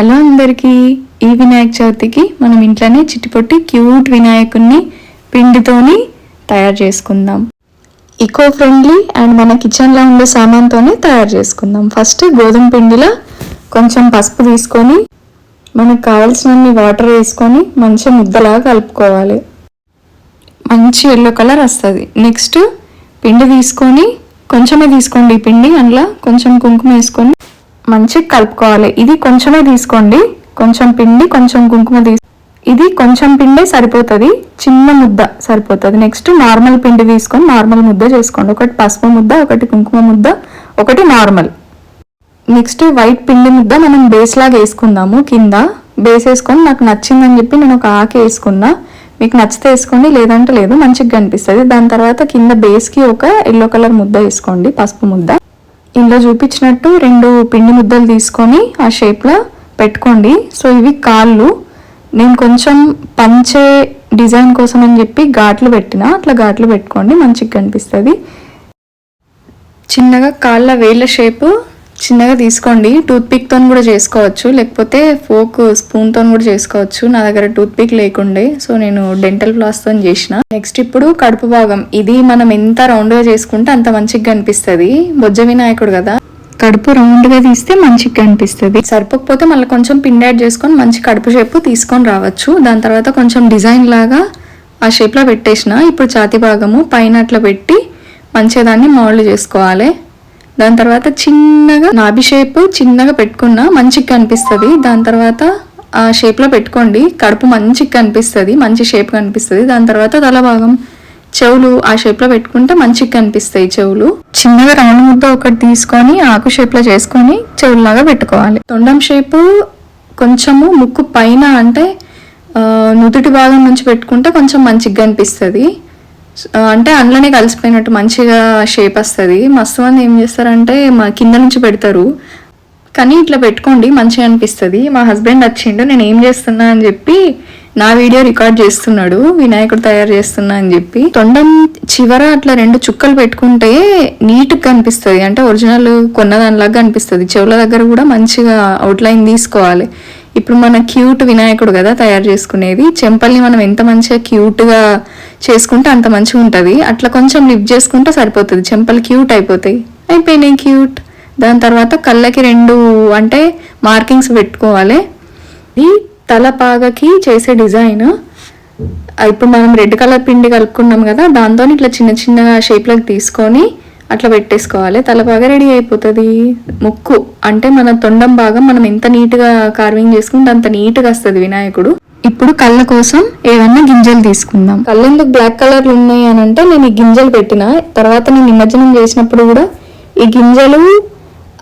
Hello అందరికీ ఈ వినాయక చవితికి మనం ఇంట్లోనే చిట్టిపొట్టి క్యూట్ వినాయకుడిని పిండితోని తయారు చేసుకుందాం. ఈకో ఫ్రెండ్లీ అండ్ మన కిచెన్లో ఉండే సామాన్తోనే తయారు చేసుకుందాం. ఫస్ట్ గోధుమ పిండిలో కొంచెం పసుపు తీసుకొని మనకు కావాల్సినన్ని వాటర్ వేసుకొని మంచిగా ముద్దలాగా కలుపుకోవాలి. మంచి ఎల్లో కలర్ వస్తుంది. నెక్స్ట్ పిండి తీసుకొని కొంచెమే తీసుకోండి ఈ పిండి అందులో కొంచెం కుంకుమ వేసుకొని మంచిగా కలుపుకోవాలి. ఇది కొంచెమే తీసుకోండి. కొంచెం పిండి కొంచెం కుంకుమ తీసు ఇది కొంచెం పిండే సరిపోతుంది. చిన్న ముద్ద సరిపోతుంది. నెక్స్ట్ నార్మల్ పిండి తీసుకొని నార్మల్ ముద్ద చేసుకోండి. ఒకటి పసుపు ముద్ద ఒకటి కుంకుమ ముద్ద ఒకటి నార్మల్. నెక్స్ట్ వైట్ పిండి ముద్ద మనం బేస్ లాగా వేసుకుందాము. కింద బేస్ వేసుకొని నాకు నచ్చిందని చెప్పి నేను ఒక ఆకు వేసుకున్నా. మీకు నచ్చితే వేసుకోండి లేదంటే లేదు మంచిగా కనిపిస్తుంది. దాని తర్వాత కింద బేస్కి ఒక ఎల్లో కలర్ ముద్ద వేసుకోండి పసుపు ముద్ద. ఇందులో చూపించినట్టు రెండు పిండి ముద్దలు తీసుకొని ఆ షేప్లో పెట్టుకోండి. సో ఇవి కాళ్ళు. నేను కొంచెం పంచే డిజైన్ కోసం అని చెప్పి ఘాట్లు పెట్టిన అట్లా ఘాట్లు పెట్టుకోండి మంచిగా కనిపిస్తుంది. చిన్నగా కాళ్ళ వేళ్ళ షేపు చిన్నగా తీసుకోండి. టూత్పిక్తో కూడా చేసుకోవచ్చు. లేకపోతే ఫోక్ స్పూన్తో కూడా చేసుకోవచ్చు. నా దగ్గర టూత్పిక్ లేకుండే. సో నేను డెంటల్ ఫ్లాస్తో చేసిన. నెక్స్ట్ ఇప్పుడు కడుపు భాగం. ఇది మనం ఎంత రౌండ్గా చేసుకుంటే అంత మంచిగా కనిపిస్తుంది. బొజ్జ వినాయకుడు కదా. కడుపు రౌండ్గా తీస్తే మంచిగా కనిపిస్తుంది. సరిపోకపోతే మళ్ళీ కొంచెం పిండి యాడ్ చేసుకొని మంచి కడుపు షేప్ తీసుకొని రావచ్చు. దాని తర్వాత కొంచెం డిజైన్ లాగా ఆ షేప్లో పెట్టేసిన. ఇప్పుడు ఛాతి భాగము పైన అట్లా పెట్టి మంచిగా దాన్ని మౌల్డ్ చేసుకోవాలి. దాని తర్వాత చిన్నగా నాభి షేప్ చిన్నగా పెట్టుకున్న మంచిగా కనిపిస్తుంది. దాని తర్వాత ఆ షేప్లో పెట్టుకోండి. కడుపు మంచిగా కనిపిస్తుంది. మంచి షేప్ కనిపిస్తుంది. దాని తర్వాత తల భాగం చెవులు ఆ షేప్లో పెట్టుకుంటే మంచిగా కనిపిస్తాయి చెవులు. చిన్నగా రౌండ్ ముద్ద ఒకటి తీసుకొని ఆకు షేప్లో చేసుకొని చెవుల్లాగా పెట్టుకోవాలి. తొండం షేపు కొంచెము ముక్కు పైన అంటే నుదుటి భాగం నుంచి పెట్టుకుంటే కొంచెం మంచిగా కనిపిస్తుంది. అంటే అందులోనే కలిసిపోయినట్టు మంచిగా షేప్ వస్తుంది. మస్తు మంది ఏం చేస్తారంటే మా కింద నుంచి పెడతారు. కానీ ఇట్లా పెట్టుకోండి మంచిగా అనిపిస్తుంది. మా హస్బెండ్ వచ్చిండు నేను ఏం చేస్తున్నా అని చెప్పి నా వీడియో రికార్డ్ చేస్తున్నాడు వినాయకుడు తయారు చేస్తున్నా అని చెప్పి. తొండం చివర అట్లా రెండు చుక్కలు పెట్టుకుంటే నీట్గా కనిపిస్తుంది అంటే ఒరిజినల్ కొన్న దానిలాగా కనిపిస్తుంది చెవుల దగ్గర కూడా మంచిగా అవుట్లైన్ తీసుకోవాలి. ఇప్పుడు మన క్యూట్ వినాయకుడు కదా తయారు చేసుకునేది. చెంపల్ని మనం ఎంత మంచిగా క్యూట్గా చేసుకుంటే అంత మంచిగా ఉంటుంది. అట్లా కొంచెం లిఫ్ట్ చేసుకుంటే సరిపోతుంది. చెంపలు క్యూట్ అయిపోతాయి. అయిపోయినాయి క్యూట్. దాని తర్వాత కళ్ళకి రెండు అంటే మార్కింగ్స్ పెట్టుకోవాలి. ఇది తలపాగకి చేసే డిజైన్. ఇప్పుడు మనం రెడ్ కలర్ పిండి కలుపుకున్నాం కదా దాంతో ఇట్లా చిన్న చిన్న షేప్లోకి తీసుకొని అట్లా పెట్టేసుకోవాలి. తలపాగా రెడీ అయిపోతుంది. ముక్కు అంటే మన తొండం భాగం మనం ఎంత నీట్గా కార్వింగ్ చేసుకుంటే అంత నీట్గా వస్తుంది వినాయకుడు. ఇప్పుడు కళ్ళ కోసం ఏమన్నా గింజలు తీసుకుందాం. కళ్ళు ఎందుకు బ్లాక్ కలర్లు ఉన్నాయి అని అంటే నేను ఈ గింజలు పెట్టిన. తర్వాత నేను నిమజ్జనం చేసినప్పుడు కూడా ఈ గింజలు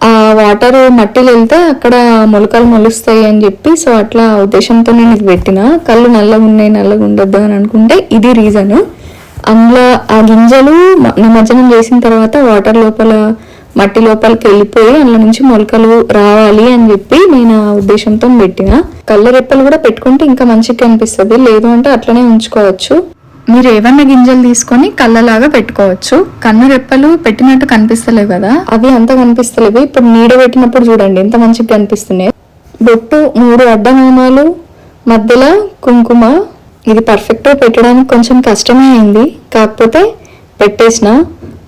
ఆ వాటర్ మట్టిలో వెళ్తే అక్కడ మొలకలు మొలుస్తాయి అని చెప్పి సో అట్లా ఉద్దేశంతో నేను ఇది పెట్టిన. కళ్ళు నల్లగా ఉన్నాయి నల్లగా ఉండొద్దు అని అనుకుంటే ఇది రీజన్ అందులో ఆ గింజలు నిమజ్జనం చేసిన తర్వాత వాటర్ లోపల మట్టి లోపలికి వెళ్ళిపోయి అందులో నుంచి మొలకలు రావాలి అని చెప్పి నేను ఆ ఉద్దేశంతో పెట్టిన. కళ్ళ రెప్పలు కూడా పెట్టుకుంటే ఇంకా మంచిగా కనిపిస్తుంది లేదు అంటే అట్లనే ఉంచుకోవచ్చు. మీరు ఏవన్నా గింజలు తీసుకొని కళ్ళలాగా పెట్టుకోవచ్చు. కన్ను రెప్పలు పెట్టినట్టు కనిపిస్తలేవు కదా. అవి అంత కనిపిస్తలేవు. ఇప్పుడు నీడ పెట్టినప్పుడు చూడండి ఎంత మంచిగా కనిపిస్తున్నాయి బొట్టు మూడు అడ్డనామాలు మధ్యలో కుంకుమ. ఇది పర్ఫెక్ట్గా పెట్టడానికి కొంచెం కష్టమే అయింది. కాకపోతే పెట్టేసిన.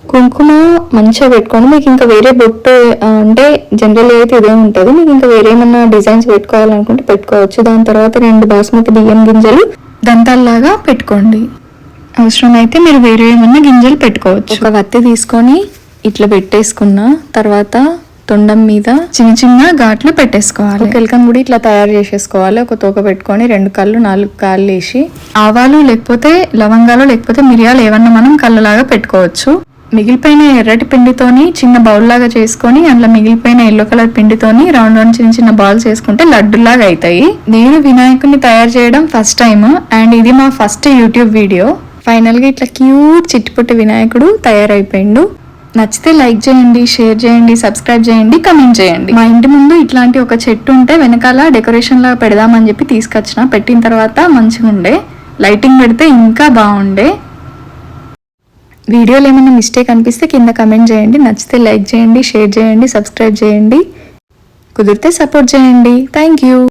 కుంకుమ మంచిగా పెట్టుకోండి. మీకు ఇంకా వేరే బొట్టు అంటే జనరల్ అయితే ఇదే ఉంటుంది. మీకు ఇంకా వేరే ఏమన్నా డిజైన్స్ పెట్టుకోవాలనుకుంటే పెట్టుకోవచ్చు. దాని తర్వాత రెండు బాస్మతి బియ్యం గింజలు దంతాల్లాగా పెట్టుకోండి. అవసరమైతే మీరు వేరే ఏమన్నా గింజలు పెట్టుకోవచ్చు. ఒక వత్తి తీసుకొని ఇట్లా పెట్టేసుకున్న తర్వాత తొండం మీద చిన్న చిన్న ఘాట్లు పెట్టేసుకోవాలి. ఒక ఎలకను కూడా ఇట్లా తయారు చేసేసుకోవాలి. ఒక తోక పెట్టుకొని రెండు కళ్ళు నాలుగు కాళ్ళు వేసి ఆవాలు లేకపోతే లవంగాలు లేకపోతే మిరియాలు ఏమన్నా మనం కళ్ళలాగా పెట్టుకోవచ్చు. మిగిలిపోయిన ఎర్రటి పిండితోని చిన్న బౌల్ లాగా చేసుకొని అందులో మిగిలిపోయిన ఎల్లో కలర్ పిండితోని రౌండ్ రౌండ్ చిన్న చిన్న బాల్స్ చేసుకుంటే లడ్డులాగా అవుతాయి నేను వినాయకుడిని తయారు చేయడం ఫస్ట్ టైం అండ్ ఇది మా ఫస్ట్ యూట్యూబ్ వీడియో ఫైనల్గా ఇట్లా క్యూట్ చిట్టుపుట్టి వినాయకుడు తయారైపోయిండు. నచ్చితే లైక్ చేయండి షేర్ చేయండి సబ్స్క్రైబ్ చేయండి కమెంట్ చేయండి. మా ఇంటి ముందు ఇట్లాంటి ఒక చెట్టు ఉంటే వెనకాల డెకరేషన్ లాగా పెడదామని చెప్పి తీసుకొచ్చిన. పెట్టిన తర్వాత మంచిగా ఉండే లైటింగ్ పెడితే ఇంకా బాగుండే. వీడియోలో ఏమైనా మిస్టేక్ అనిపిస్తే కింద కమెంట్ చేయండి. నచ్చితే లైక్ చేయండి షేర్ చేయండి సబ్స్క్రైబ్ చేయండి. కుదిరితే సపోర్ట్ చేయండి. Thank you